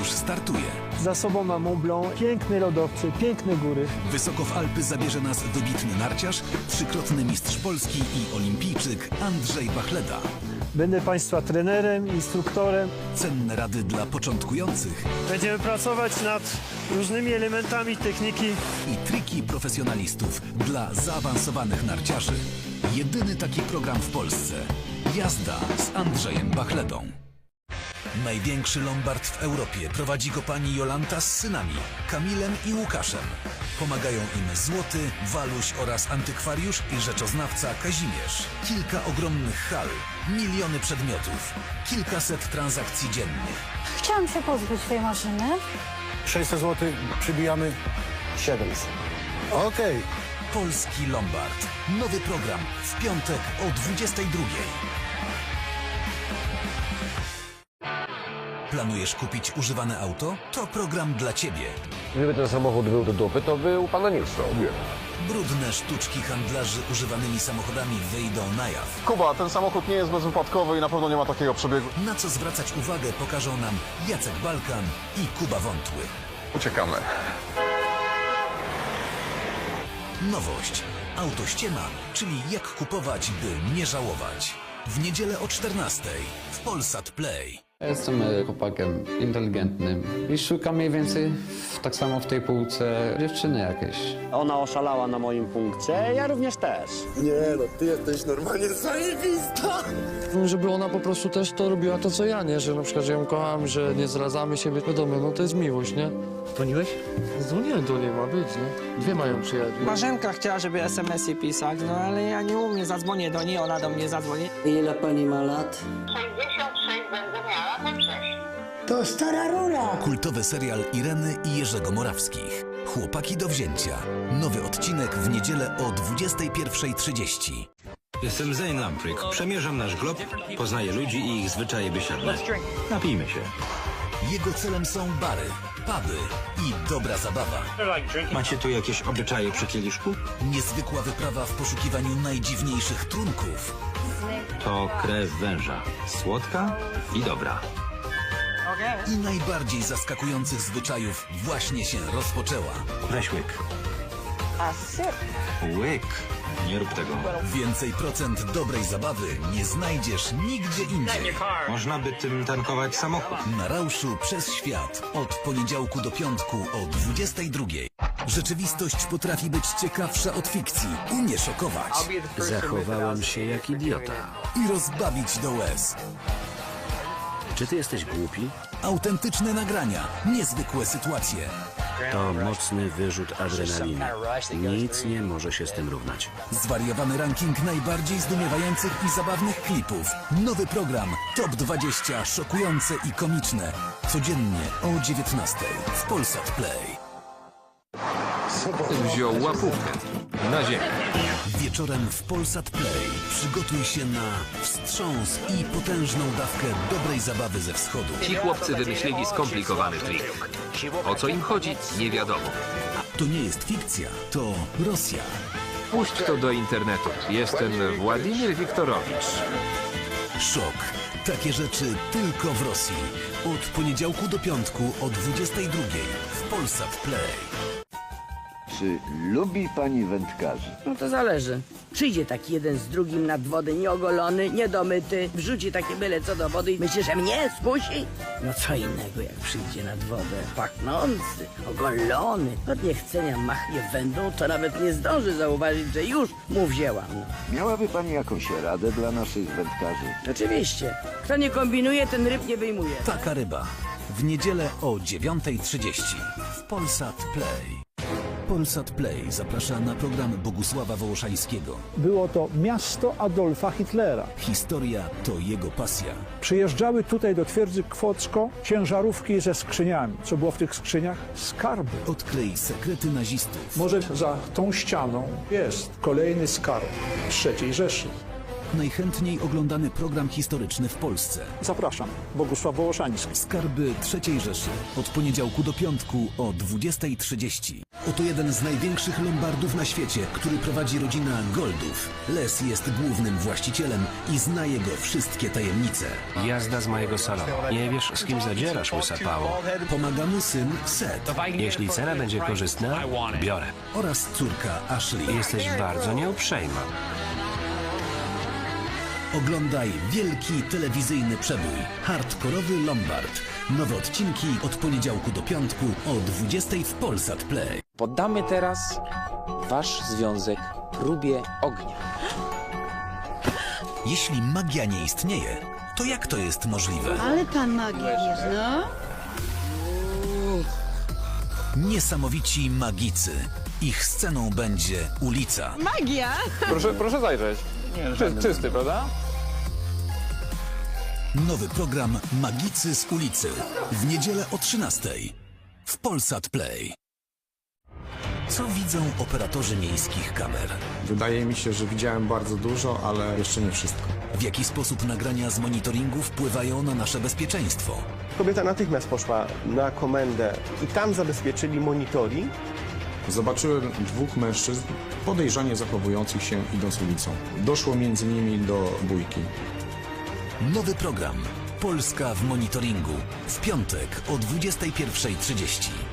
już startuje. Za sobą ma Mont Blanc, piękne lodowce, piękne góry. Wysoko w Alpy zabierze nas dobitny narciarz, trzykrotny mistrz Polski i olimpijczyk Andrzej Bachleda. Będę Państwa trenerem, instruktorem. Cenne rady dla początkujących Będziemy pracować nad różnymi elementami techniki. i triki profesjonalistów dla zaawansowanych narciarzy. Jedyny taki program w Polsce. Jazda z Andrzejem Bachledą. Największy lombard w Europie prowadzi go pani Jolanta z synami, Kamilem i Łukaszem. Pomagają im Złoty, Waluś oraz antykwariusz i rzeczoznawca Kazimierz. Kilka ogromnych hal, miliony przedmiotów, kilkaset transakcji dziennie. Chciałam się pozbyć tej maszyny. 600 zł przybijamy 700. Okej. Polski Lombard. Nowy program w piątek o 22. Planujesz kupić używane auto? To program dla Ciebie. Gdyby ten samochód był do dupy, to by u pana nie stał. Brudne sztuczki handlarzy używanymi samochodami wyjdą na jaw. Kuba, ten samochód nie jest bezwypadkowy i na pewno nie ma takiego przebiegu. Na co zwracać uwagę pokażą nam Jacek Balkan i Kuba Wątły. Uciekamy. Nowość. Auto ściema, czyli jak kupować, by nie żałować. W niedzielę o 14 w Polsat Play. Jestem e, chłopakiem inteligentnym i szukam mniej więcej w, tak samo w tej półce dziewczyny jakieś. Ona oszalała na moim punkcie, ja również też. Żeby ona po prostu też to robiła to, co ja, nie? Że na przykład, że ją kocham, że nie zdradzamy siebie. Wiadomo, no to jest miłość, nie? Dzwoniłeś? Dzwoniłem do niej, ma być, nie? Dwie mają przyjaciół. Marzenka chciała, żeby SMS-y pisać, no ale ja nie umiem, zadzwonię do niej, ona do mnie zadzwoni. Ile pani ma lat? To stara rura. Kultowy serial Ireny i Jerzego Morawskich. Chłopaki do wzięcia. Nowy odcinek w niedzielę o 21.30. Jestem Zain Lampryk. Przemierzam nasz glob, poznaję ludzi i ich zwyczaje biesiadne. Napijmy się. Jego celem są bary, puby i dobra zabawa. Macie tu jakieś obyczaje przy kieliszku? Niezwykła wyprawa w poszukiwaniu najdziwniejszych trunków. To krew węża. Słodka i dobra. I najbardziej zaskakujących zwyczajów właśnie się rozpoczęła. Weź łyk. Łyk. Nie rób tego. Więcej procent dobrej zabawy nie znajdziesz nigdzie indziej. Można by tym tankować samochód. Na rauszu przez świat od poniedziałku do piątku o 22. Rzeczywistość potrafi być ciekawsza od fikcji, umie szokować Zachowałem się jak idiota. i rozbawić do łez. Czy ty jesteś głupi? Autentyczne nagrania, niezwykłe sytuacje. To mocny wyrzut adrenaliny. Nic nie może się z tym równać. Zwariowany ranking najbardziej zdumiewających i zabawnych klipów. Nowy program Top 20 szokujące i komiczne. Codziennie o 19 w Polsat Play. Wziął łapówkę. Na ziemię. Wieczorem w Polsat Play przygotuj się na wstrząs i potężną dawkę dobrej zabawy ze wschodu. Ci chłopcy wymyślili skomplikowany trik. O co im chodzi, nie wiadomo. To nie jest fikcja, to Rosja. Puść to do internetu. Jestem Władimir Wiktorowicz. Szok. Takie rzeczy tylko w Rosji. Od poniedziałku do piątku o 22 w Polsat Play. Czy lubi pani wędkarzy? No to zależy. Przyjdzie taki jeden z drugim nad wodę, nieogolony, niedomyty, wrzuci takie byle co do wody i myśli, że mnie skusi? No co innego jak przyjdzie nad wodę, pachnący, ogolony, od niechcenia machnie wędą, to nawet nie zdąży zauważyć, że już mu wzięłam. No. Miałaby pani jakąś radę dla naszych wędkarzy? Oczywiście. Kto nie kombinuje, ten ryb nie wyjmuje. Taka ryba. W niedzielę o 9.30 w Polsat Play. Polsat Play zaprasza na program Bogusława Wołoszańskiego. Było to miasto Adolfa Hitlera. Historia to jego pasja. Przyjeżdżały tutaj do twierdzy Kwocko ciężarówki ze skrzyniami. Co było w tych skrzyniach? Skarby. Odkryj sekrety nazistów. Może za tą ścianą jest kolejny skarb III Rzeszy. Najchętniej oglądany program historyczny w Polsce. Zapraszam, Bogusław Wołoszański. Skarby III Rzeszy. Od poniedziałku do piątku o 20.30. Oto jeden z największych lombardów na świecie, który prowadzi rodzina Goldów. Les jest głównym właścicielem i zna jego wszystkie tajemnice. Jazda z mojego salonu. Nie wiesz, z kim zadzierasz, łysa pało. Pomaga mu syn Seth Jeśli cena będzie korzystna, biorę. oraz córka Ashley. Jesteś bardzo nieuprzejma. Oglądaj wielki telewizyjny przebój. Hardkorowy Lombard. Nowe odcinki od poniedziałku do piątku o 20.00 w Polsat Play. Poddamy teraz wasz związek próbie ognia. Jeśli magia nie istnieje, to jak to jest możliwe? Ale pan magia jest, no. Niesamowici magicy. Ich sceną będzie ulica. Magia? Proszę, proszę zajrzeć. Czy, czysty, prawda? Nowy program Magicy z ulicy. W niedzielę o 13.00 w Polsat Play. Co widzą operatorzy miejskich kamer? Wydaje mi się, że widziałem bardzo dużo, ale jeszcze nie wszystko. W jaki sposób nagrania z monitoringu wpływają na nasze bezpieczeństwo? Kobieta natychmiast poszła na komendę i tam zabezpieczyli monitoring. Zobaczyłem dwóch mężczyzn podejrzanie zachowujących się idąc ulicą. Doszło między nimi do bójki. Nowy program Polska w monitoringu w piątek o 21.30.